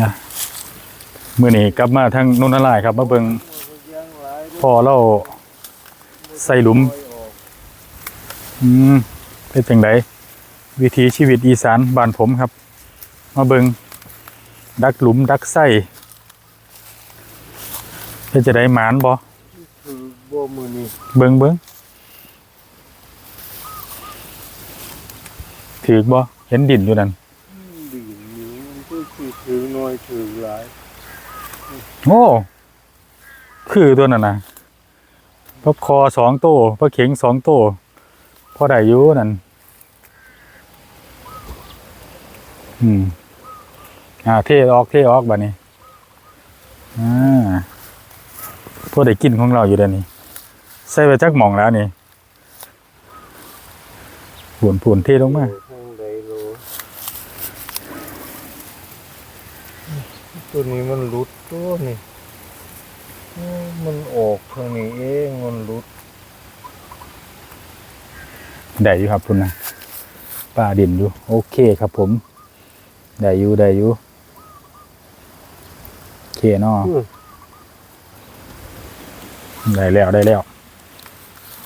นะมื่อนี้กลับมาทางนนทลายครับมาเบิงพอเราใส่หลุม อืมเป็นจังไดวิถีชีวิตอีสานบ้านผมครับ มาเบิงดักหลุมดักไส้เป็นจะได้หมานบ่คือบ่มือนี่เบิงเบิงถือกบ่เห็นดินอยู่นั่น ดีนิ้วมันก็คือถือน้อ ยถือหลายโอ้คือตัวนั่นนะพระคอสองโตพระเข็งสองโตพอได้อยู่นั่นอืมอ่าเทออกเทออกบัดนี้อ่าพวกได้กินของเราอยู่เดี๋ยวนี้ใส่ไปจักหม่องแล้วนี่ผุนผุนเทลงมา ทางใดโล ตัวนี้มันหลุดตัวนี่เอ้ามันออกทางนี้เองมันหลุดได้อยู่ครับคุณนะป่าดินอยู่โอเคครับผม ได้อยู่ได้อยู่โอเคเนาะอืมได้แล้วได้แล้ว